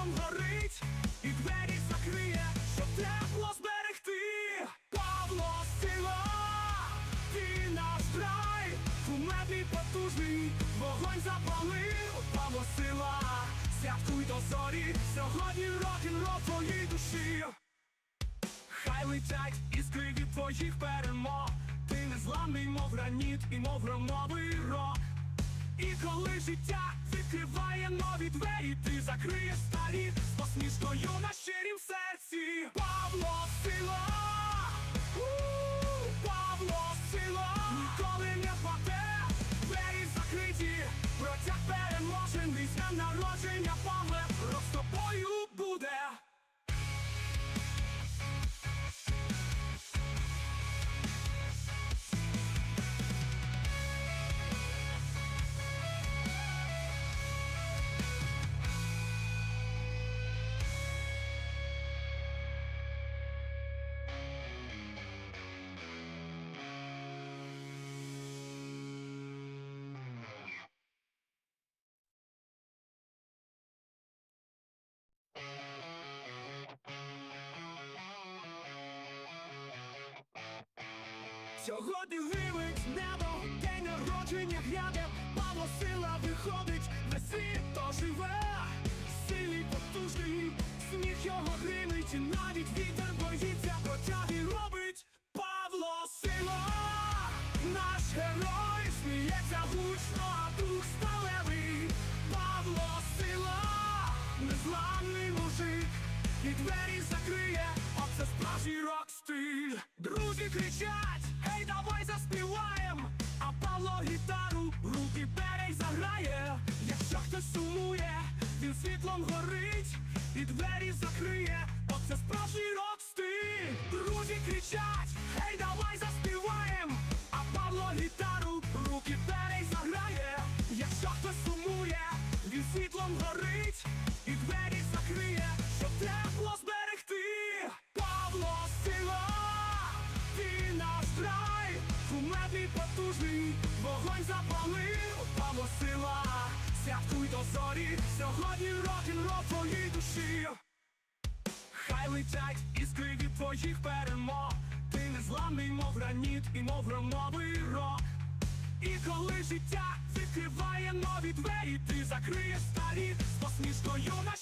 світлом горить і двері закриє, щоб тепло зберегти. Павло сила, ти наш край, кумедний потужний, вогонь запалив, Павло сила, святкуй до зорі, сьогодні рок-н-рол твоїй душі. Хай летять іскри від твоїх перемог. Ти незламний, мов граніт і мов громовий рок. І коли життя відкриває нові двері Ти закриєш старі з посмішкою на щирім серці. Павло Сьогодні гримить небо, день народження гряде, Павло сила виходить, весь світ то живе, сильний потужний, сміх його гримить, навіть вітер боїться, протяги робить Павло сила, наш герой сміється гучно, а дух сталевий, Павло сила, незламний мужик, і двері закриє, оце справжній рок-стиль. Друзі кричать, давай заспіваєм, а Павло гітару, руки бере й заграє. Якщо хтось сумує, він світлом горить, і двері закриє, оце справжній рок-стиль. Друзі кричать, гей, давай заспіваєм, а Павло гітару, летять іскри твоїх перемог. Ти незламний, мов граніт і мов громовий рок І коли життя відкриває нові двері Ти закриєш старі з посмішкою на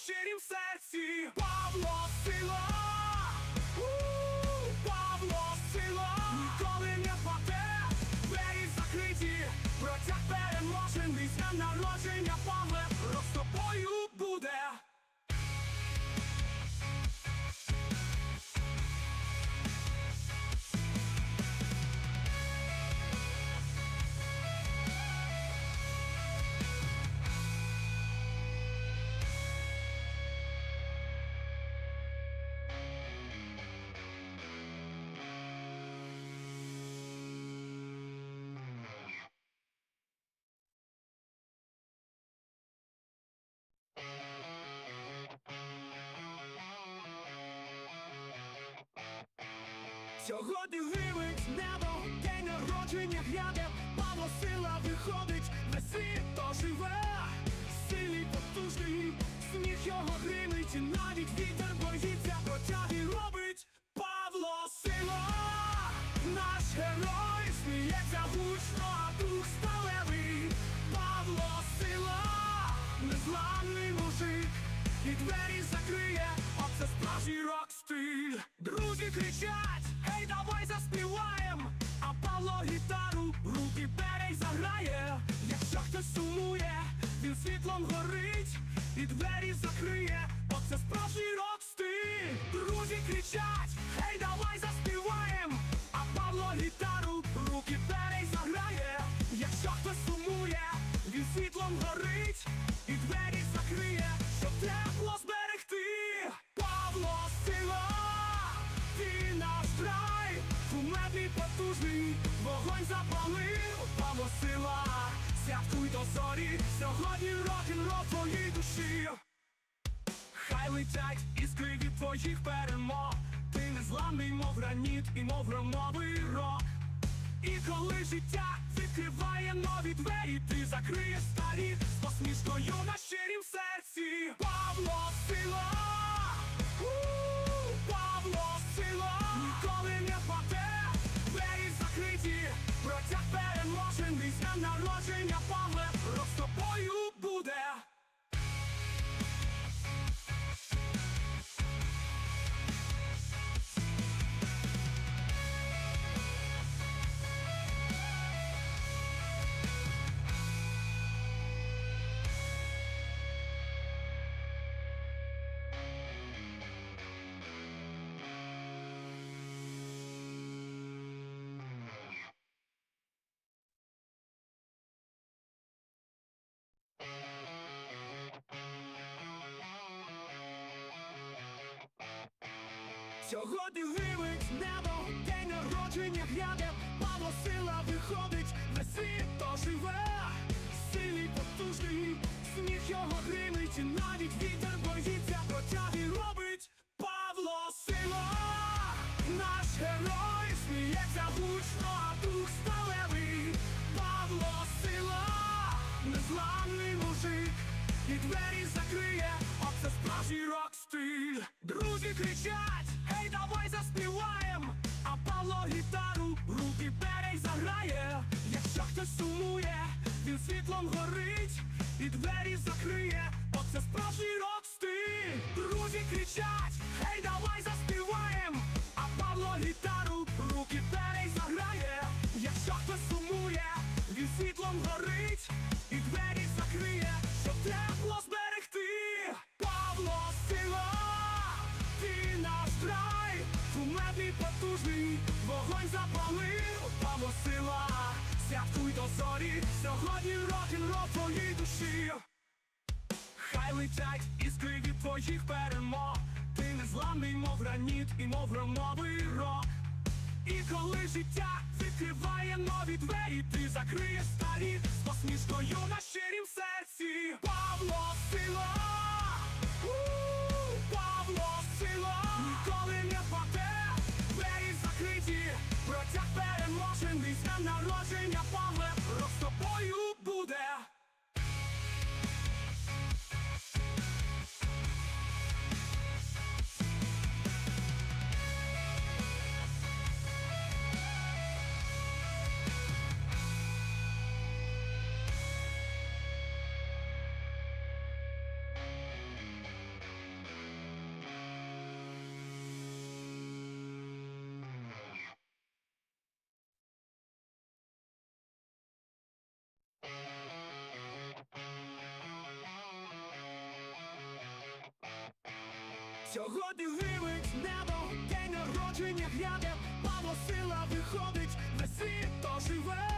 Сьогодні гримить небо, день народження гряде, Павло сила виходить, весь світ то живе, сильний потужний, сміх його гримить, і навіть вітер боїться, протяги робить Павло сила, наш герой сміється гучно, а дух сталевий, Павло сила, незламний мужик, і двері закриє, оце справжній рок-стиль. Друзі кричать, гей, давай заспіваєм, а Павло гітару, руки бере заграє. Якщо хтось сумує, він світлом горить, і двері закриє, оце справжній рок-стиль. Друзі кричать, гей, давай заспіваєм, а Павло гітару, руки бере заграє. Твоїх перемог Ти незламний, мов граніт і мов громовий рок І коли життя відкриває нові двері Ти закриєш старі з посмішкою Сьогодні гривить небо, день народження гряде, Павло сила виходить, весь світ оживе, сильний потужний, сміх його гримить, і навіть вітер боїться, протяги робить Павло сила, наш герой сміється гучно, дух сталевий, Павло сила, незламний мужик, і двері закриє, оце справжній рок-стиль. Друзі кричать, гей, давай заспіваєм, а Павло гітару, руки бере й заграє. Якщо хтось сумує, він світлом горить, і двері закриє, оце справжній рок-стиль. Друзі кричать, гей, давай заспіваєм, а Павло гітару, руки бере летять іскри твоїх перемог, ти незламний, мов граніт і мов громовий рок. І коли життя відкриває нові двері, ти закриєш старі Сьогодні гривить небо, день народження гряде, Павло сила виходить, весь світ оживе,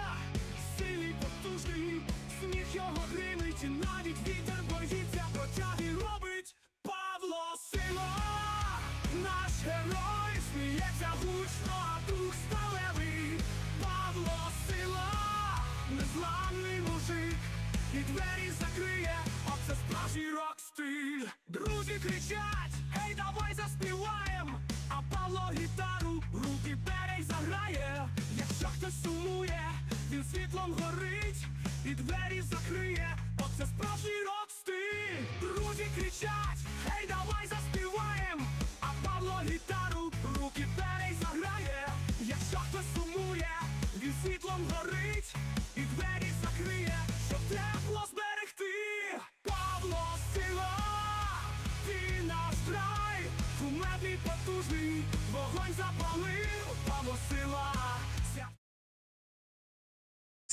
сильний потужний, сміх його гримить, і навіть вітер боїться, протяги робить Павло сила, наш герой сміється гучно, а дух сталевий, Павло сила, незламний мужик, і двері закриє, оце справжній рок-стиль. Друзі кричать, гей, давай заспіваєм, а Павло гітару, руки бере заграє. Якщо хтось сумує, він світлом горить, і двері закриє, оце справжній рок-стиль. Друзі кричать, гей, давай заспіваєм, а Павло гітару,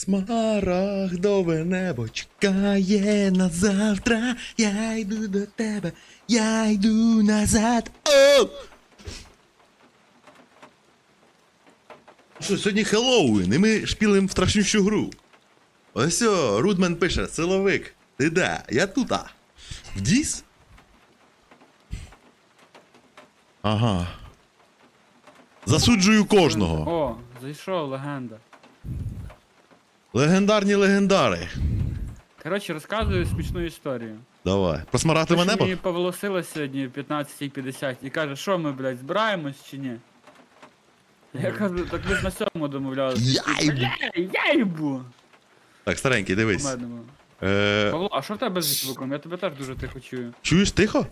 Смарагдове небо чекає на завтра. Я йду до тебе, я йду назад. О! Що, сьогодні Хеллоуін, і ми шпілимо в страшнющу гру. Ось о, Рудмен пише, силовик. Ти де? Я тут. а. В Діс? Ага. Засуджую кожного. О, зайшов легенда. Легендарні легендари. Коротше, розказую смішну історію. Давай. Про смарагдове Тож небо? Мені Павло Сила сьогодні в 15.50 і каже, що ми, блядь, збираємось чи ні? Я кажу, так ми ж на сьому домовлялися. Я їбу. Бля, я їбу. Так, старенький, дивись. Е, Павло, а що в тебе з звуком? Я тебе теж дуже тихо чую. чуєш тихо?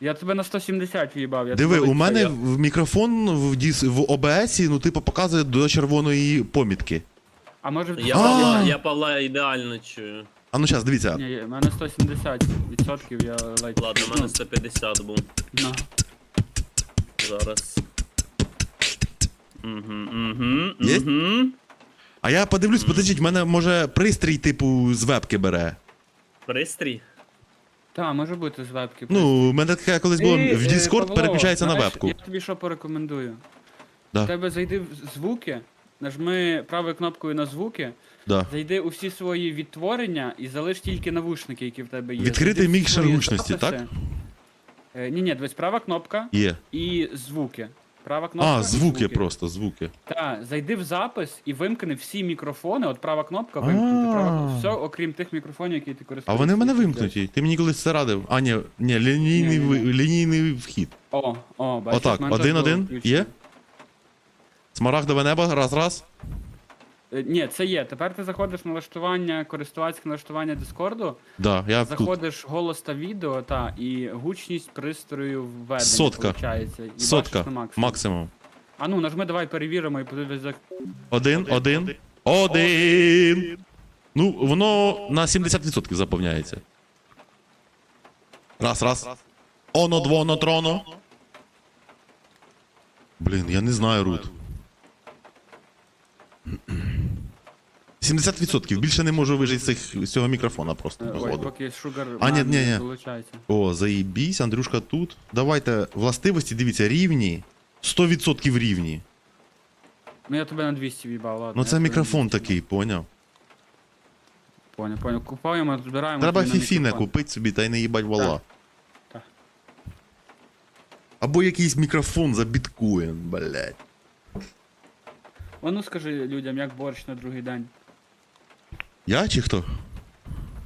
Я тебе на 170 в'їбав. я Диви, тебе у мене в мікрофон в, діс, в ОБС, ну, типу, показує до червоної помітки. А може в А! Я, Павла, я Павла ідеально чую. А ну зараз, дивіться. Ні, в мене 170% я ледь. Ладно, у мене 150 був. Ну, Зараз. Угу, угу, Є? угу. А я подивлюсь, подождіть, в мене може пристрій, типу, з вебки бере. Пристрій. Та, може бути з вебки. Ну, в мене таке колись було Ти, в е, Discord Павло, переключається на знаєш, вебку. Я тобі що порекомендую? Да. В тебе зайди в звуки, нажми правою кнопкою на звуки, Да. зайди у всі свої відтворення і залиш тільки навушники, які в тебе є. Відкритий Зайди в мікшер свої гучності, записи. так? Е, ні, ні, дивись, права кнопка Є. і звуки. Права кнопка. А, і звуки просто, звуки. Так, зайди в запис і вимкни всі мікрофони, от права кнопка вимкнути, права... А. все, окрім тих мікрофонів, які ти А користуєшся. вони в мене вимкнуті. Ти мені колись це радив. А, ні, ні, лінійний, ви- лінійний вхід. О, о, бачиш, Отак, в мене теж один-один? включено. Є? Смарагдове небо, раз-раз. Е, Ні, це є. Тепер ти заходиш в налаштування, користувацьке налаштування Дискорду, Да, я тут. заходиш голос та відео, та, і гучність пристрою введення, Сотка. виходить, і Сотка. бачиш на максимум. Максимум. А ну, нажми, давай перевіримо і подивись, як... Один, один, один. Ну, воно на 70% заповняється. Раз, раз. Оно, двоно, троно. Блін, я не знаю, Рут. 70%. Більше не можу вижити з, цих, з цього мікрофона просто. Ой, походу. поки Шугар А, ні, ні, ні. долучається. О, заїбісь, Андрюшка тут. Давайте властивості, дивіться, рівні. 100% рівні. Ну я тебе на 200 в'їбав, ладно. Ну я це тебе на мікрофон 200. такий, поняв. Поняв, поняв. Купаємо, збираємо. Треба на мікрофон. купити собі та й не їбать вала. Так. Або якийсь мікрофон за біткоін, блядь. О, ну скажи людям, як борщ на другий день. Я чи хто?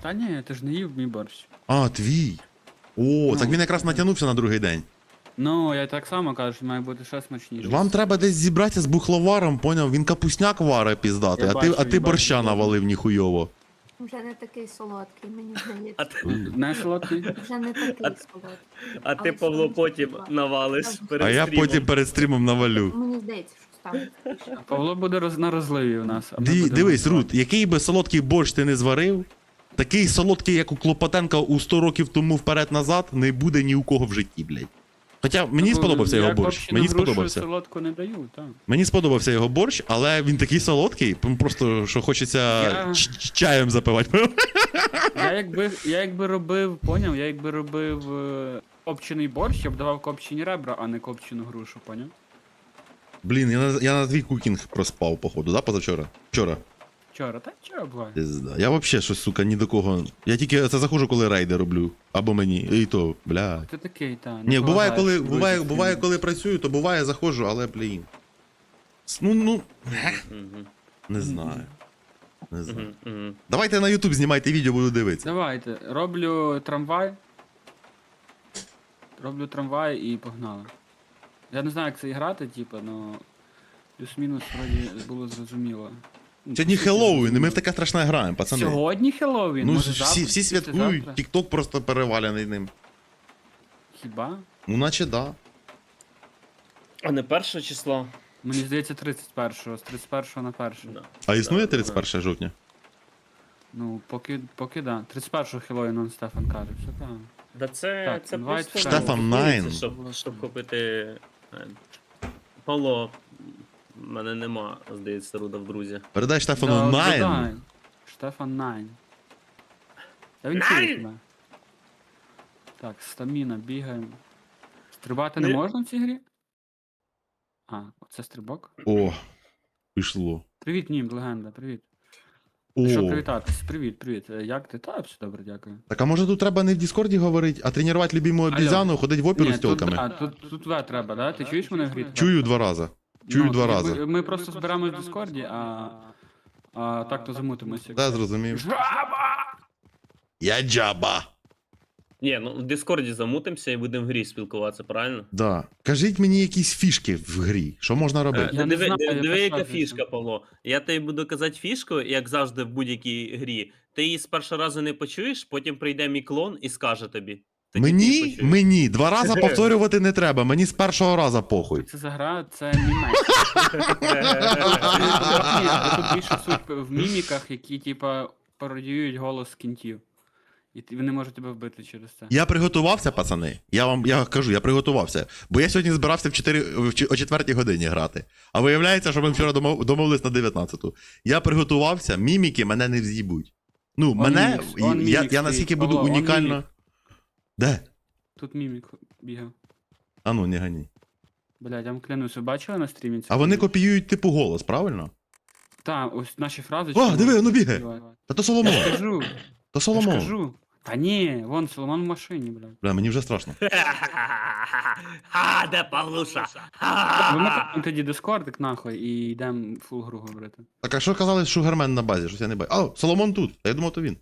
Та ні, ти ж не їв мій борщ. А, твій. О, так він якраз натягнувся на другий день. Ну, я так само кажу, що має бути ще смачніше. Вам треба десь зібратися з бухловаром, поняв? Він капусняк варе піздати, Я а ти, бачу, а ти я борща бачу. навалив ніхуйово. Вже не такий солодкий, мені А здається. ти, Не солодкий? Вже не такий солодкий. а ти Але Павло, все потім навалиш перед А я стрімом. потім перед стрімом навалю. Мені здається, що Павло буде роз... на розливі у нас. А ми будемо Дивись. Рут, який би солодкий борщ ти не зварив, такий солодкий, як у Клопотенка у 100 років тому вперед-назад, не буде ні у кого в житті, блядь. Хоча мені Ну, сподобався його борщ. копчену Мені грушу сподобався. солодку не даю, так. Мені сподобався його борщ, але він такий солодкий, просто що хочеться Я- ч- ч- чаєм запивати. Я якби, я якби робив, поняв, я якби робив е, копчений борщ, я б давав копчені ребра, а не копчену грушу, поняв? Блін, я на, я на твій кукінг проспав, походу, да, позавчора? Вчора. Вчора, та чого буває? Пізда. Я взагалі щось, сука, ні до кого. Я тільки це заходжу, коли рейди роблю. Або мені. І то, бля. Ти такий, та. Ні, буває, коли, буває, буває, коли працюю, то буває, заходжу, але, блін. С- Ну, ну, не знаю. Не знаю. Давайте на YouTube знімайте відео, буду дивитися. Давайте, роблю трамвай. Роблю трамвай і погнали. Я не знаю, як це грати, типу, но плюс-мінус вроді було зрозуміло. Ну, Сьогодні Хеллоуін, і ми в таке страшне граємо, пацани. Сьогодні Хеллоуін? Ну, Може, всі, завтра? всі святкують, Післязавтра? Тікток просто переваляний ним. Хіба? Ну, наче да. А не перше число? Мені здається, 31-го, з 31-го на 1. Да. А існує Да, да. 31 жовтня? Ну, поки, поки да. 31-го Хеллоуін, он Стефан каже, все правильно. Да це, Так, це просто Штефан Найн. Щоб, щоб купити. Е, Павло, в мене нема, здається, руда в друзі. Передай Штефану Да, Найн. Штефан Найн. Та він чує тебе. Так, стаміна, бігаємо. Стрибати не Ні. можна в цій грі? А, оце стрибок. О, пішло. Привіт, нім, легенда, привіт. Що привітатись? Привіт, привіт. Е, Як ти? Та, все добре, дякую. Так а може тут треба не в Діскорді говорити, а тренувати любиму обізяну, ходить в опіру з тут, тілками? а, тут, тут ве треба, да? Ти чуєш мене в грі? Чую два рази. Чую Ну, два ми, рази. Ми просто збираємось в Дискорді, а, А так то замутимося. Да, зрозумів. Жаба! Я джаба. Ні, ну в Дискорді замутимося і будемо в грі спілкуватися, правильно? Да. Кажіть мені якісь фішки в грі. Що можна робити? Я не диви, знаю, диви, я диви, яка фішка, Павло. Я тобі буду казати фішку, як завжди в будь-якій грі. Ти її з першого разу не почуєш, потім прийде мій клон і скаже тобі. Тоді ти її Мені? почуєш. Мені. Два рази повторювати не треба. Мені з першого разу похуй. Це за гра, це мімець. Ні, Тут більше суть в міміках, які, типа, пародіюють голос кінтів. І ти- вони можуть тебе вбити через це. Я приготувався, пацани. Я вам я кажу, я приготувався. Бо я сьогодні збирався в 4, в о 4 годині грати. А виявляється, що ми вчора домов, домовились на 19-ту. Я приготувався, міміки мене не вз'їбуть. Ну, мене. мімікс, он я, я наскільки стоїть. буду он унікально. мімік. Де? Тут мімік бігав. А ну, не гані. Блядь, я вам клянусь, ви бачили на стрімі? це А вони копіюють типу голос, правильно? Так, ось наші фрази. О, диви, воно бігає. Та то Соломон. ж кажу, То я ж Соломон. кажу. Та ні, вон Соломон в машині, блядь. Бля, мені вже страшно. Ха, де Павлуша? Вимикаємо тоді дискордик нахуй і йдемо фул гру говорити. Так, а що казали Шугармен на базі? Щось я не бачу. А, Соломон тут. Я думав, то він.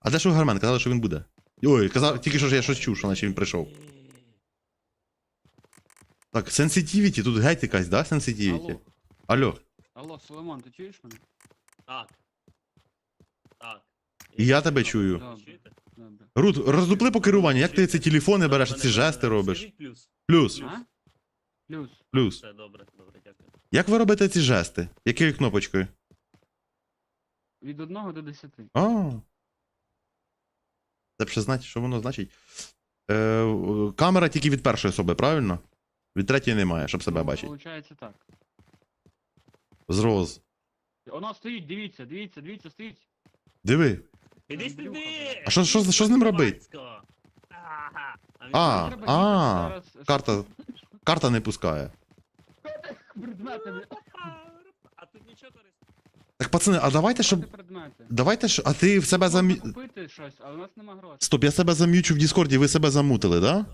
А де Шугармен? Казали, що він буде. Ой, казав, тільки що ж я щось чув, що наче він прийшов. Так, сенситівіті, тут геть якась, да, сенситівіті? Алло, Алло. алло, Соломон, ти чуєш мене? Так. Так. І я тебе чую. Добре. Чуєте? Рут, роздупли по керуванню, як ти ці телефони береш, ці жести робиш? Плюс. Плюс, А? Плюс. плюс. Все, добре, добре, дякую. Як ви робите ці жести? Якою кнопочкою? Від 1 до 10. А. Це б ще знати, що воно значить. Е, камера тільки від першої особи, правильно? Від третьої немає, щоб себе бачити. Получається так. З роз. Воно стоїть, дивіться, дивіться, дивіться, стоїть. Диви. Іди сюди! А що- що- що з ним робить? Ага. А, Треба а, їхати зараз, карта. Карта не пускає. Предметами. А тут нічого користується. Так, пацани, а давайте, щоб. Шукати предмети. Давайте ж. А ти в себе Можна замі. купити щось, але у нас нема грошей. Стоп, я себе зам'ючу в Діскорді, ви себе замутили, да?